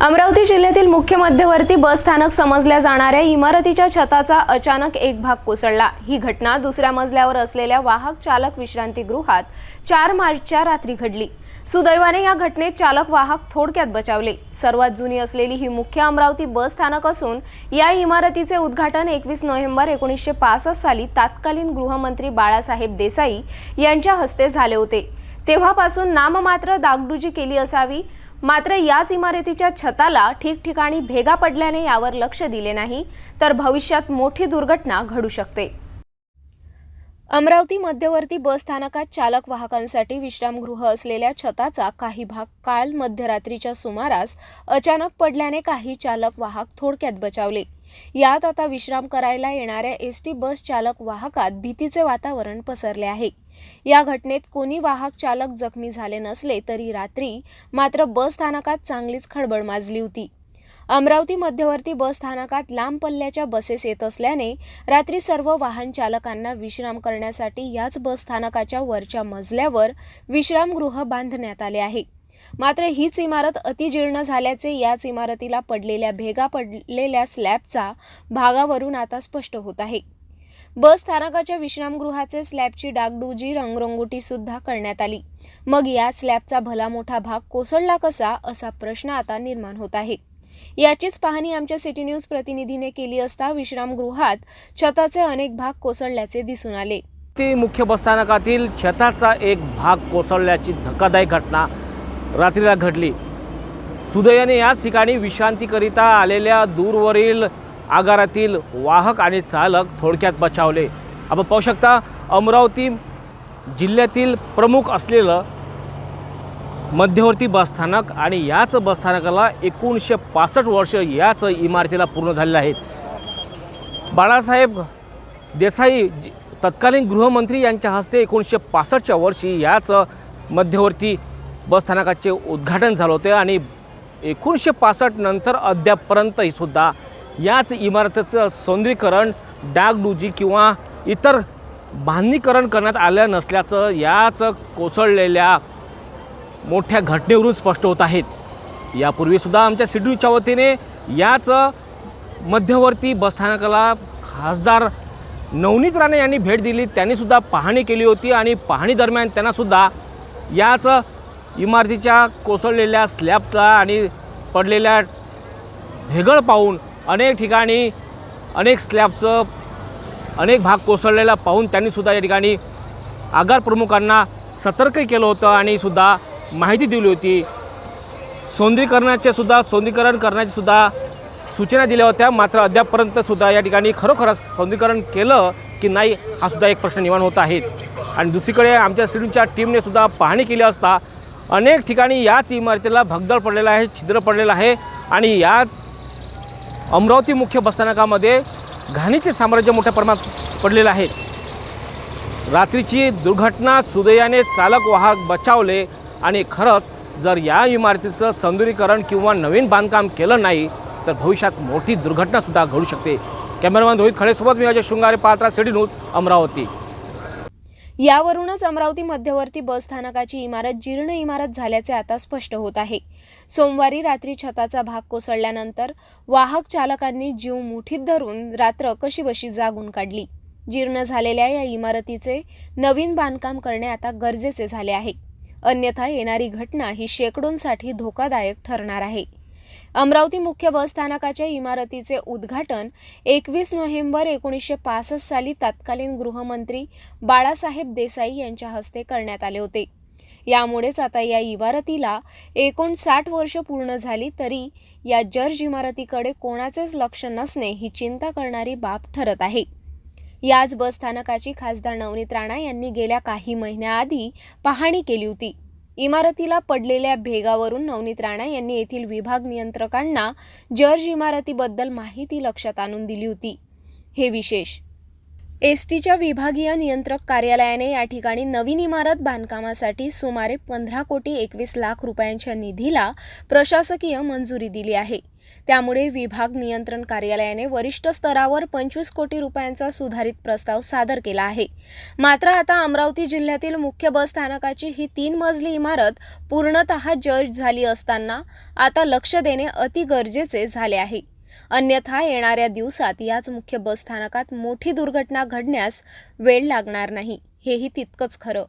अमरावती जिल्ह्यातील मुख्य मध्यवर्ती बस स्थानक समजल्या जाणाऱ्या इमारतीच्या छताचा अचानक एक भाग कोसळला. ही घटना दुसऱ्या मजल्यावर असलेल्या वाहक चालक विश्रांतीगृहात चार मार्चच्या रात्री घडली. सुदैवाने या घटनेत चालक वाहक थोडक्यात बचावले. सर्वात जुनी असलेली ही मुख्य अमरावती बस स्थानक असून या इमारतीचे उद्घाटन एकवीस नोव्हेंबर एकोणीसशे पासष्ट साली तत्कालीन गृहमंत्री बाळासाहेब देसाई यांच्या हस्ते झाले होते. तेव्हापासून नाममात्र दागडुजी केली असावी मात्र याच इमारतीच्या छताला ठिकठिकाणी भेगा पडल्याने यावर लक्ष दिले नाही तर भविष्यात मोठी दुर्घटना घडू शकते. अमरावती मध्यवर्ती बस स्थानकात चालक वाहकांसाठी विश्रामगृह असलेल्या छताचा काही भाग काल मध्यरात्रीच्या सुमारास अचानक पडल्याने काही चालक वाहक थोडक्यात बचावले. यात आता विश्राम करायला येणाऱ्या एस टी बस चालक वाहकात भीतीचे वातावरण पसरले आहे. या घटनेत कोणी वाहक चालक जखमी झाले नसले तरी रात्री मात्र बस स्थानकात चांगलीच खळबळ माजली होती. अमरावती मध्यवर्ती बस स्थानकात लांब पल्ल्याच्या बसेस येत असल्याने रात्री सर्व वाहन चालकांना विश्राम करण्यासाठी याच बस स्थानकाच्या वरच्या मजल्यावर विश्रामगृह बांधण्यात आले आहे. मात्र हीच इमारत अतिजीर्ण झाल्याचे याच इमारतीला पडलेल्या भेगा पडलेल्या स्लॅबचा भागावरून आता स्पष्ट होत आहे. बस स्थानकाच्या विश्रामगृहाचे स्लॅबची डागडुजी रंगरंगोटी सुद्धा करण्यात आली. मग या स्लॅबचा भला मोठा भाग कोसळला कसा असा प्रश्न आता निर्माण होत आहे. याचीच पाहणी आमच्या सिटी न्यूज प्रतिनिधीने केली असता विश्रामगृहात छताचे अनेक भाग कोसळल्याचे दिसून आले. ती मुख्य बसस्थानकातील छताचा एक भाग कोसळल्याची धक्कादायक घटना रात्रीला घडली. सुदैवाने याच ठिकाणी विश्रांतीकरिता आलेल्या दूरवरील आगारातील वाहक आणि चालक थोडक्यात बचावले. आपण पाहू शकता अमरावती जिल्ह्यातील प्रमुख असलेलं मध्यवर्ती बसस्थानक आणि याच बसस्थानकाला एकोणीसशे पासष्ट वर्ष याच इमारतीला पूर्ण झालेलं आहेत बाळासाहेब देसाई जी- तत्कालीन गृहमंत्री यांच्या हस्ते एकोणीसशे पासष्टच्या वर्षी याच मध्यवर्ती बसस्थानकाचे उद्घाटन झालं होते आणि एकोणीसशे पासष्ट नंतर अद्यापपर्यंतही सुद्धा याच इमारतीचं सौंदर्यीकरण डागडुजी किंवा इतर बांधणीकरण करण्यात आलं नसल्याचं याच कोसळलेल्या मोठ्या घटनेवरून स्पष्ट होत आहेत यापूर्वीसुद्धा आमच्या सिडनीच्या वतीने याच मध्यवर्ती बसस्थानकाला खासदार नवनीत राणे यांनी भेट दिली. त्यांनीसुद्धा पाहणी केली होती आणि पाहणी दरम्यान त्यांनासुद्धा याच इमारतीच्या कोसळलेल्या स्लॅबचा आणि पडलेल्या भेगळ पाहून अनेक ठिकाणी अनेक स्लॅबचं अनेक भाग कोसळलेला पाहून त्यांनीसुद्धा या ठिकाणी आगार प्रमुखांना सतर्क केलं होतं आणि सुद्धा माहिती दिली होती. सौंदर्यीकरणाचे सुद्धा सौंदर्यीकरण करण्याची सुद्धा सूचना दिल्या होत्या. मात्र अद्यापपर्यंत सुद्धा या ठिकाणी खरोखरच सौंदर्यीकरण केलं की नाही हा सुद्धा एक प्रश्न निर्माण होत आहे. आणि दुसरीकडे आमच्या सिडूनच्या टीमने सुद्धा पाहणी केली असता अनेक ठिकाणी याच इमारतीला भगदळ पडलेलं आहे छिद्र पडलेलं आहे. आणि याच अमरावती मुख्य बसस्थानकामध्ये घाणीचे साम्राज्य मोठ्या प्रमाणात पडलेलं आहे. रात्रीची दुर्घटना सुदयाने चालक वाहक बचावले आणि खरंच जर या इमारतीचं सौंदर्यीकरण किंवा नवीन बांधकाम केलं नाही तर भविष्यात मोठी दुर्घटनासुद्धा घडू शकते. कॅमेरामॅन रोहित खळेसोबत मी अजय शृंगारे पात्रा सिटी न्यूज अमरावती. यावरूनच अमरावती मध्यवर्ती बस स्थानकाची इमारत जीर्ण इमारत झाल्याचे आता स्पष्ट होत आहे. सोमवारी रात्री छताचा भाग कोसळल्यानंतर वाहक चालकांनी जीव मुठीत धरून रात्र कशीबशी जागून काढली. जीर्ण झालेल्या या इमारतीचे नवीन बांधकाम करणे आता गरजेचे झाले आहे. अन्यथा येणारी घटना ही शेकडोंसाठी धोकादायक ठरणार आहे. अमरावती मुख्य बस स्थानकाच्या इमारतीचे उद्घाटन एकवीस नोव्हेंबर एकोणीसशे पासष्ट साली तत्कालीन गृहमंत्री बाळासाहेब देसाई यांच्या हस्ते करण्यात आले होते. यामुळेच आता या इमारतीला एकोणसाठ वर्ष पूर्ण झाली तरी या जर्ज इमारतीकडे कोणाचेच लक्ष नसणे ही चिंता करणारी बाब ठरत आहे. याच बस स्थानकाची खासदार नवनीत राणा यांनी गेल्या काही महिन्याआधी पाहणी केली होती. इमारतीला पडलेल्या भेगावरून नवनीत राणा यांनी येथील विभाग नियंत्रकांना जर्ज इमारतीबद्दल माहिती लक्षात आणून दिली होती. हे विशेष. एस टीच्या विभागीय नियंत्रक कार्यालयाने या ठिकाणी नवीन इमारत बांधकामासाठी सुमारे पंधरा कोटी एकवीस लाख रुपयांच्या निधीला प्रशासकीय मंजुरी दिली आहे. त्यामुळे विभाग नियंत्रण कार्यालयाने वरिष्ठ स्तरावर पंचवीस कोटी रुपयांचा सुधारित प्रस्ताव सादर केला आहे. मात्र आता अमरावती जिल्ह्यातील मुख्य बस स्थानकाची ही तीन मजली इमारत पूर्णतः जर्ज झाली असताना आता लक्ष देणे अति गरजेचे झाले आहे. अन्यथा येणाऱ्या दिवसात याच मुख्य बस स्थानकात मोठी दुर्घटना घडण्यास वेळ लागणार नाही. हेही तितकंच खरं.